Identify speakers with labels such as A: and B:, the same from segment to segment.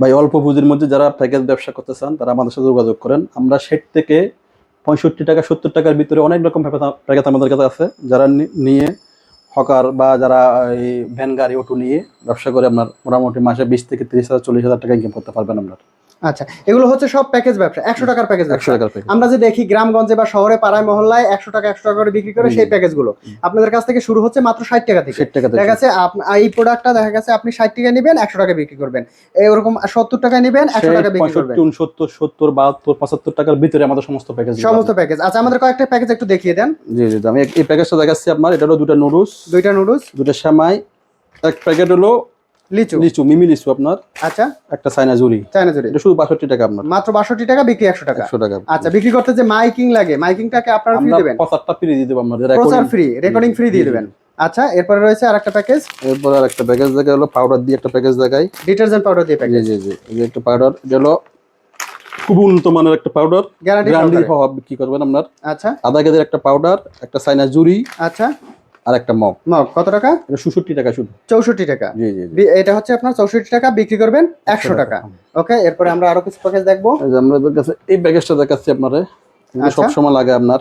A: ভাই, অল্প পুঁজির মধ্যে যারা প্যাকেজ ব্যবসা করতে চান, তারা আমাদের সাথে যোগাযোগ করেন। আমরা ষাট থেকে পঁয়ষট্টি টাকা, সত্তর টাকার ভিতরে অনেক রকম প্যাকেজ আমাদের কাছে আছে। যারা নিয়ে হকার বা যারা এই ভ্যান, গাড়ি, অটো নিয়ে ব্যবসা করে আপনার মোটামুটি মাসে বিশ থেকে তিরিশ হাজার, চল্লিশ হাজার টাকা ইনকাম করতে পারবেন আপনার।
B: আচ্ছা এগুলো হচ্ছে সব প্যাকেজ ব্যবসা একশো টাকার প্যাকেজ
A: একশো টাকার
B: আমরা যে দেখি গ্রামগঞ্জে বা শহরে পাড়ায় মহল্লায় একশো টাকা একশো টাকা করে বিক্রি করে। সেই প্যাকেজগুলো আপনাদের কাছ থেকে শুরু হচ্ছে মাত্র ষাট টাকা থেকে। দেখা গেছে এই প্রোডাক্টটা দেখা গেছে আপনি ষাট টাকা নেবেন একশো টাকা বিক্রি করবেন। এরকম সত্তর টাকা নেবেন একশো টাকা বিক্রি করবেন।
A: উনসত্তর সত্তর বাহাত্তর পঁচাত্তর টাকার ভিতরে আমাদের সমস্ত প্যাকেজ
B: সমস্ত প্যাকেজ আচ্ছা আমাদের কয়েকটা প্যাকেজ একটু দেখিয়ে দেন।
A: জি জি। আমি এই প্যাকেজটা দেখাচ্ছি আপনার এটা হলো দুটা নুডলস
B: দুইটা নুডলস
A: দুটা সেমাই এক প্যাকেট হলো
B: লিচু?
A: লিচু মিমি লিচু আপনার।
B: আচ্ছা।
A: একটা চাইনা জুরি
B: চায়না
A: এটা শুধু বাষট্টি টাকা আপনার।
B: মাত্র বাষট্টি টাকা বিক্রি একশো টাকা।
A: একশো টাকা।
B: আচ্ছা বিক্রি করতে যে মাইকিং লাগে মাইকিংটাকে আপনারা ফ্রি দেবেন?
A: পঁচাত্তরটা ফ্রি দিয়ে দেবো আপনার
B: প্রচার ফ্রি রেকর্ডিং ফ্রি দিয়ে। দেবেন। আচ্ছা এরপরে রয়েছে আর একটা প্যাকেজ
A: এরপর আর একটা প্যাকেজ দেখা হলো পাউডার দিয়ে একটা প্যাকেজ দেখাই।
B: ডিটারজেন্ট পাউডার দিয়ে প্যাকেজ
A: জি জি এই একটা পাউডার এটা হলো খুব উন্নত মানের একটা পাউডার
B: গ্যারান্টি
A: হওয়া বিক্রি করবেন আপনার।
B: আচ্ছা।
A: আধা কেজির একটা পাউডার একটা চাইনা জুরি
B: আচ্ছা।
A: আর একটা মগ।
B: মগ কত টাকা?
A: এটা সুষট্টি টাকা শুধু।
B: চৌষট্টি টাকা।
A: জি জি
B: এটা হচ্ছে আপনার চৌষট্টি টাকা বিক্রি করবেন একশো টাকা। ওকে এরপরে আমরা আরও কিছু প্যাকেজ দেখব।
A: আমাদের কাছে এই প্যাকেজটা দেখাচ্ছি আপনারে।
B: আচ্ছা।
A: সব সময় লাগে আপনার।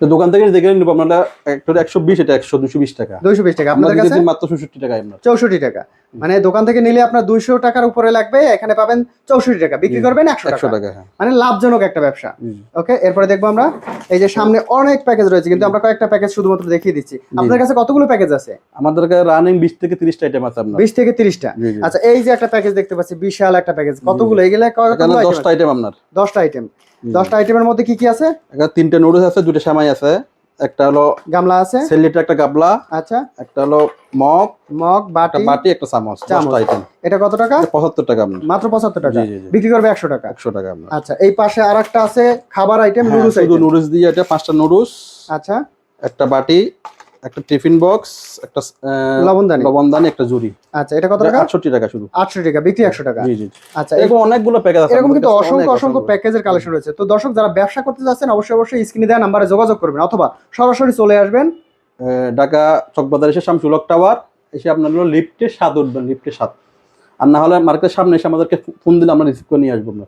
A: তো দোকান থেকে দেখে নেব আপনারা একটা একশো বিশ এটা একশো দুশো বিশ টাকা।
B: দুইশো বিশ টাকা।
A: আপনার
B: আপনাদের কাছে?
A: মাত্র ষষট্টি টাকা আপনার।
B: চৌষট্টি টাকা। মানে দোকান থেকে নিলে আপনার দুইশো টাকার উপরে লাগবে এখানে পাবেন চৌষট্টি টাকা বিক্রি করবেন একশো টাকা।
A: হ্যাঁ।
B: মানে লাভজনক একটা ব্যবসা। ওকে এরপরে দেখব আমরা এই যে সামনে অনেক প্যাকেজ রয়েছে কিন্তু আমরা কয়েকটা প্যাকেজ শুধুমাত্র দেখিয়ে দিচ্ছি। আপনার কাছে কতগুলো প্যাকেজ আছে?
A: আমাদের কাছে রানিং বিশ থেকে তিরিশটা আইটেম আছে আপনার।
B: বিশ থেকে তিরিশটা। আচ্ছা এই যে একটা প্যাকেজ দেখতে পাচ্ছি বিশাল একটা প্যাকেজ কতগুলো? এগুলো
A: দশটা আইটেম আপনার।
B: দশটা আইটেম। দশটা আইটেমের মধ্যে কি কি আছে?
A: তিনটে নুডলস আছে দুটো সামাই আছে। একটা হলো
B: গামলা আছে?
A: সেল লিটার একটা গামলা
B: আচ্ছা।
A: একটা হলো মগ
B: মগ বাটি।
A: বাটি একটা চামচ
B: চামচ।
A: আইটেম
B: এটা কত টাকা?
A: পঁচাত্তর টাকা আপনার।
B: মাত্র পঁচাত্তর টাকা। বিক্রি করবে একশো টাকা?
A: একশো টাকা আপনার।
B: আচ্ছা এই পাশে আর একটা আছে খাবার আইটেম নুডলস
A: আইটেম নুডলস দিয়ে এটা পাঁচটা নুডলস
B: আচ্ছা।
A: একটা বাটি একটা টিফিন বক্স একটা
B: লবণদানি।
A: লবণদানি একটা জুড়ি
B: আচ্ছা এটা কত টাকা?
A: আটষট্টি টাকা শুধু।
B: আটশো টাকা বিক্রি একশো টাকা।
A: জি জি
B: আচ্ছা
A: এরকম অনেকগুলো প্যাকেজ আছে
B: এরকম কিন্তু অসংখ্য অসংখ্য প্যাকেজের কালেকশন রয়েছে। তো দর্শক যারা ব্যবসা করতে যাচ্ছেন অবশ্যই অবশ্যই স্ক্রিনে দেওয়া নাম্বারে যোগাযোগ করবেন অথবা সরাসরি চলে আসবেন।
A: ঢাকা চকবাজার এসে শামসুলক টাওয়ার এসে আপনার হলো লিফটে সাত উঠবেন লিফটে সাত আর না হলে মার্কেটের সামনে এসে আমাদেরকে ফোন দিলে আমরা রিসিভ করে নিয়ে আসব আমরা।